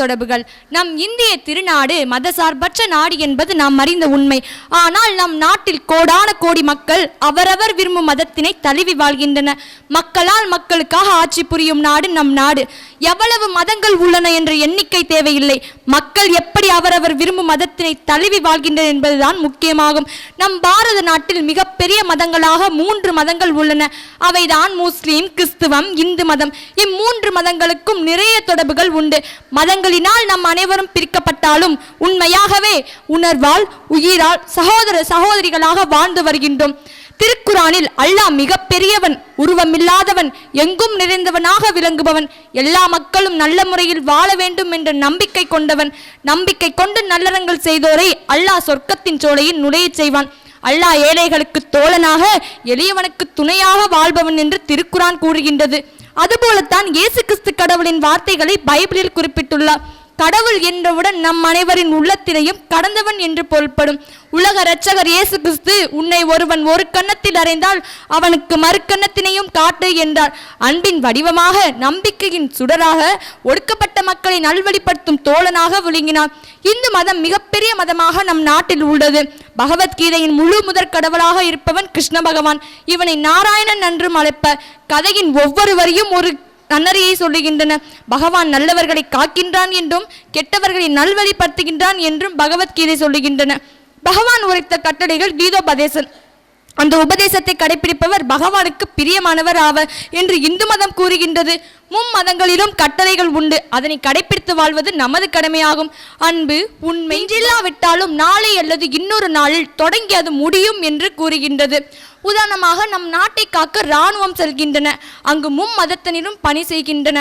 தொடர்புகள். நம் இந்திய திருநாடு மதசார்பற்ற நாடு என்பது நாம் அறிந்த உண்மை. ஆனால் நம் நாட்டில் கோடான கோடி மக்கள் அவரவர் விரும்பும் மதத்தினை தழுவி வாழ்கின்றன. மக்களால் மக்களுக்காக ஆட்சி புரியும் நாடு நம் நாடு. எவ்வளவு மதங்கள் உள்ளன என்ற எண்ணிக்கை தேவையில்லை. மக்கள் எப்படி அவரவர் விரும்பும் மதத்தினை தழுவி வாழ்கின்றனர் என்பதுதான் முக்கியமாகும். நம் பாரத நாட்டில் மிகப்பெரிய மதங்களாக மூன்று மதங்கள் உள்ளன. அவைதான் முஸ்லீம் கிறிஸ்துவம் இந்து மதம். இம்மூன்று மதங்களுக்கும் நிறைய தொடர்புகள் உண்டு. மதங்கள் பாவங்களினால் நம் அனைவரும் பிரிக்கப்பட்டாலும் உண்மையாகவே உணர்வால் உயிரால் சகோதர சகோதரிகளாக வாழ்ந்து வருகின்றோம். திருக்குறானில் அல்லாஹ் மிக பெரியவன் உருவமில்லாதவன் எங்கும் நிறைந்தவனாக விளங்குபவன் எல்லா மக்களும் நல்ல முறையில் வாழ வேண்டும் என்ற நம்பிக்கை கொண்டவன். நம்பிக்கை கொண்டு நல்லறங்கள் செய்தோரை அல்லாஹ் சொர்க்கத்தின் சோலையில் நுழையச் செய்வான். அல்லாஹ் ஏழைகளுக்கு தோழனாக எளியவனுக்கு துணையாக வாழ்பவன் என்று திருக்குரான் கூறுகின்றது. அதுபோலத்தான் இயேசு கிறிஸ்து கடவுளின் வார்த்தைகளை பைபிளில் குறிப்பிட்டுள்ளார். கடவுள் என்றவுடன் நம் அனைவரின் உள்ளத்தினையும் கடந்தவன் என்று பொருள்படும். உலக இரட்சகர் இயேசு கிறிஸ்து உன்னை ஒருவன் ஒரு கன்னத்தில் அறைந்தால் அவனுக்கு மறுக்கன்னத்தினையும் காட்டு என்றார். அன்பின் வடிவமாக நம்பிக்கையின் சுடராக ஒடுக்கப்பட்ட மக்களை நல்வழிப்படுத்தும் தோழனாக விளங்கினார். இந்து மதம் மிகப்பெரிய மதமாக நம் நாட்டில் உள்ளது. பகவத்கீதையின் முழு முதற் கடவுளாக இருப்பவன் கிருஷ்ண பகவான். இவனை நாராயணன் என்றும் அழைப்ப கதையின் ஒவ்வொரு வரியும் ஒரு நன்னறியை சொல்லுகின்றன. பகவான் நல்லவர்களை காக்கின்றான் என்றும் கெட்டவர்களை நல்வழிப்படுத்துகின்றான் என்றும் பகவத்கீதை சொல்லுகின்றன. பகவான் உரைத்த கட்டளைகள் கீதோபதேசன் அந்த உபதேசத்தை கடைபிடிப்பவர் பகவானுக்கு பிரியமானவர் ஆவர் என்று இந்து மதம் கூறுகின்றது. மும்மதங்களிலும் கட்டளைகள் உண்டு. அதனை கடைபிடித்து வாழ்வது நமது கடமையாகும். அன்பு உண்மை இல்லாவிட்டாலும் நாளை அல்லது இன்னொரு நாளில் தொடங்கி அது முடியும் என்று கூறுகின்றது. உதாரணமாக நம் நாட்டை காக்க இராணுவம் செல்கின்றன. அங்கு மும்மதத்தினரும் பணி செய்கின்றன.